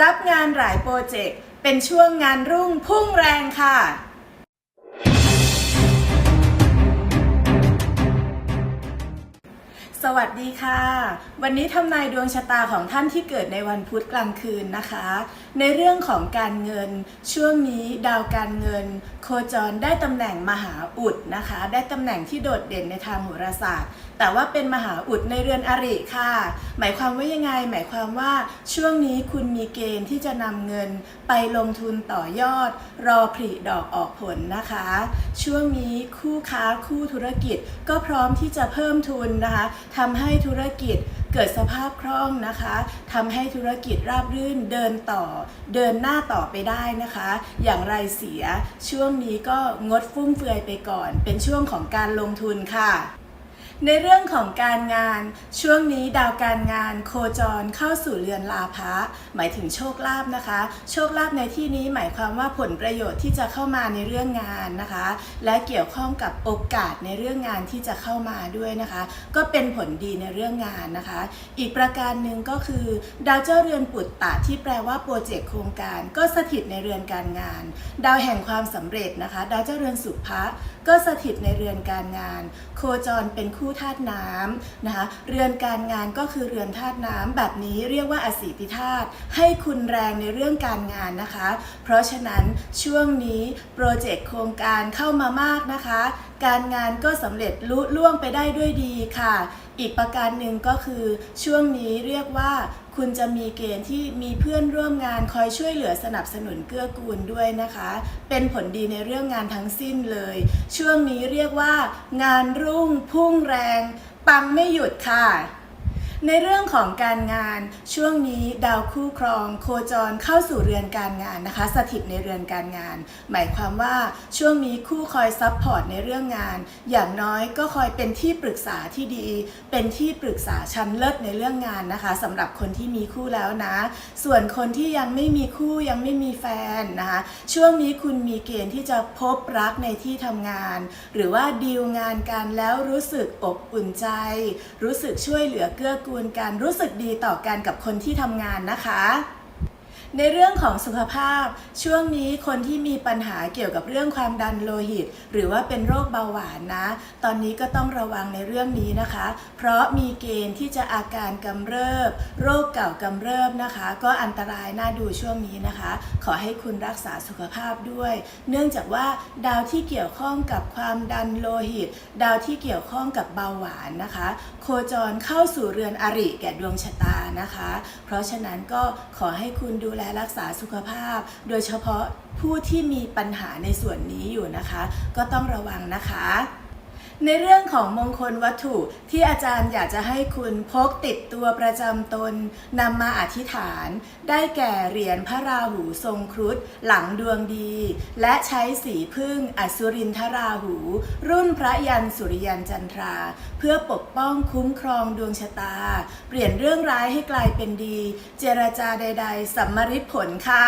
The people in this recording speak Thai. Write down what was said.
รับงานหลายโปรเจกต์ เป็นช่วงงานรุ่งพุ่งแรงค่ะ วัสดีค่ะ วันนี้ทำนายดวงชะตาของท่านที่เกิดในวันพุธกลางคืนนะคะ ในเรื่องของการเงิน ช่วงนี้ดาวการเงิน โคจรได้ตำแหน่งมหาอุดนะคะ ได้ตำแหน่งที่โดดเด่นในทางโหราศาสตร์ แต่ว่าเป็นมหาอุดในเรือนอริค่ะ หมายความว่ายังไง หมายความว่าช่วงนี้คุณมีเกณฑ์ที่จะนำเงินไปลงทุนต่อยอด รอผลิดอกออกผลนะคะ ช่วงนี้คู่ค้าคู่ธุรกิจก็พร้อมที่จะเพิ่มทุนนะคะทำให้ธุรกิจเกิดสภาพคล่องนะคะทำให้ธุรกิจราบรื่นเดินต่อ เดินหน้าต่อไปได้นะคะ อย่างไรเสียช่วงนี้ก็งดฟุ่มเฟือยไปก่อน เป็นช่วงของการลงทุนค่ะ ในเรื่องของการงานช่วงนี้ดาวการงานโคจรเข้าสู่เรือนลาภะหมายถึงโชคลาภนะคะ โชคลาภในที่นี้หมายความว่าผลประโยชน์ที่จะเข้ามาในเรื่องงานนะคะ และเกี่ยวข้องกับโอกาสในเรื่องงานที่จะเข้ามาด้วยนะคะ ก็เป็นผลดีในเรื่องงานนะคะ อีกประการหนึ่งก็คือ ดาวเจ้าเรือนปุตตะที่แปลว่าโปรเจกต์โครงการ ก็สถิตในเรือนการงาน ดาวแห่งความสำเร็จนะคะ ดาวเจ้าเรือนสุภะก็สถิตในเรือนการงาน โคจรเป็นคู่ธาตุน้ำนะคะเรือนการงานก็คือเรือนธาตุน้ำแบบนี้เรียกว่าอสีติธาตุให้คุณแรงในเรื่องการงานนะคะ เพราะฉะนั้นช่วงนี้โปรเจกต์โครงการเข้ามามากนะคะ การงานก็สำเร็จลุล่วงไปได้ด้วยดีค่ะ อีกประการหนึ่งก็คือช่วงนี้เรียกว่าคุณจะมีเกณฑ์ที่มีเพื่อนร่วมงานคอยช่วยเหลือสนับสนุนเกื้อกูลด้วยนะคะ เป็นผลดีในเรื่องงานทั้งสิ้นเลย ช่วงนี้เรียกว่า งานรุ่งพุ่งแรง ปังไม่หยุดค่ะ ในเรื่องของการงานช่วงนี้ดาวคู่ครอง โคจรเข้าสู่เรือนการงานนะคะ สถิตในเรือนการงาน หมายความว่าช่วงนี้คู่คอยซัพพอร์ตในเรื่องงาน อย่างน้อยก็คอยเป็นที่ปรึกษาที่ดี เป็นที่ปรึกษาชั้นเลิศในเรื่องงานนะคะสำหรับคนที่มีคู่แล้วนะ ส่วนคนที่ยังไม่มีคู่ยังไม่มีแฟนนะคะช่วงนี้คุณมีเกณฑ์ที่จะพบรักในที่ทำงาน หรือว่าดีลงานกันแล้วรู้สึกอบอุ่นใจ รู้สึกช่วยเหลือเกื้อกูลกันรู้สึกดีต่อกันกับคนที่ทำงานนะคะ ในเรื่องของสุขภาพ ช่วงนี้คนที่มีปัญหาเกี่ยวกับเรื่องความดันโลหิต หรือว่าเป็นโรคเบาหวานนะ ตอนนี้ก็ต้องระวังในเรื่องนี้นะคะ เพราะมีเกณฑ์ที่จะอาการกำเริบ โรคเก่ากำเริบนะคะ ก็อันตรายน่าดูช่วงนี้นะคะ ขอให้คุณรักษาสุขภาพด้วย เนื่องจากว่าดาวที่เกี่ยวข้องกับความดันโลหิต ดาวที่เกี่ยวข้องกับเบาหวานนะคะ โคจรเข้าสู่เรือนอริแก่ดวงชะตานะคะ เพราะฉะนั้นก็ขอให้คุณดูแลรักษาสุขภาพ โดยเฉพาะผู้ที่มีปัญหาในส่วนนี้อยู่นะคะ ก็ต้องระวังนะคะ ในเรื่องของมงคลวัตถุที่อาจารย์อยากจะให้คุณพกติดตัวประจำตนนำมาอธิษฐาน ได้แก่เหรียญพระราหูทรงครุฑหลังดวงดี และใช้สีพึ่งอสุรินทราหู รุ่นพระยันสุริยันจันทรา เพื่อปกป้องคุ้มครองดวงชะตา เปลี่ยนเรื่องร้ายให้กลายเป็นดี เจรจาใด ๆสัมมฤทธิ์ผลค่ะ